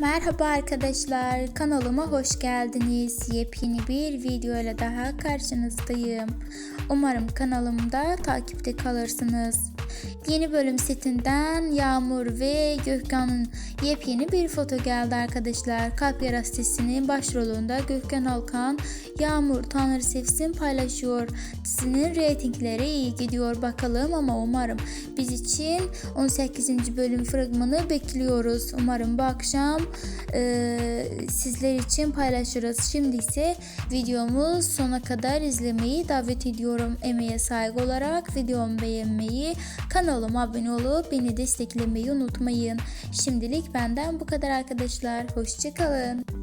Merhaba arkadaşlar, kanalıma hoş geldiniz. Yepyeni bir video ile daha karşınızdayım. Umarım kanalımda takipte kalırsınız. Yeni bölüm setinden Yağmur ve Gökhan'ın yepyeni bir foto geldi arkadaşlar. Kalp Yara başrolünde Gökhan Alkan, Yağmur Tanrı Sevsin paylaşıyor. Dizinin reytingleri iyi gidiyor bakalım ama umarım biz için 18. bölüm fragmanı bekliyoruz. Umarım bu akşam e, sizler için paylaşırız. Şimdi ise videomu sona kadar izlemeyi davet ediyorum. Emeğe saygı olarak videomu beğenmeyi, kanalıma abone olup beni desteklemeyi unutmayın. Şimdilik benden bu kadar arkadaşlar. Hoşçakalın.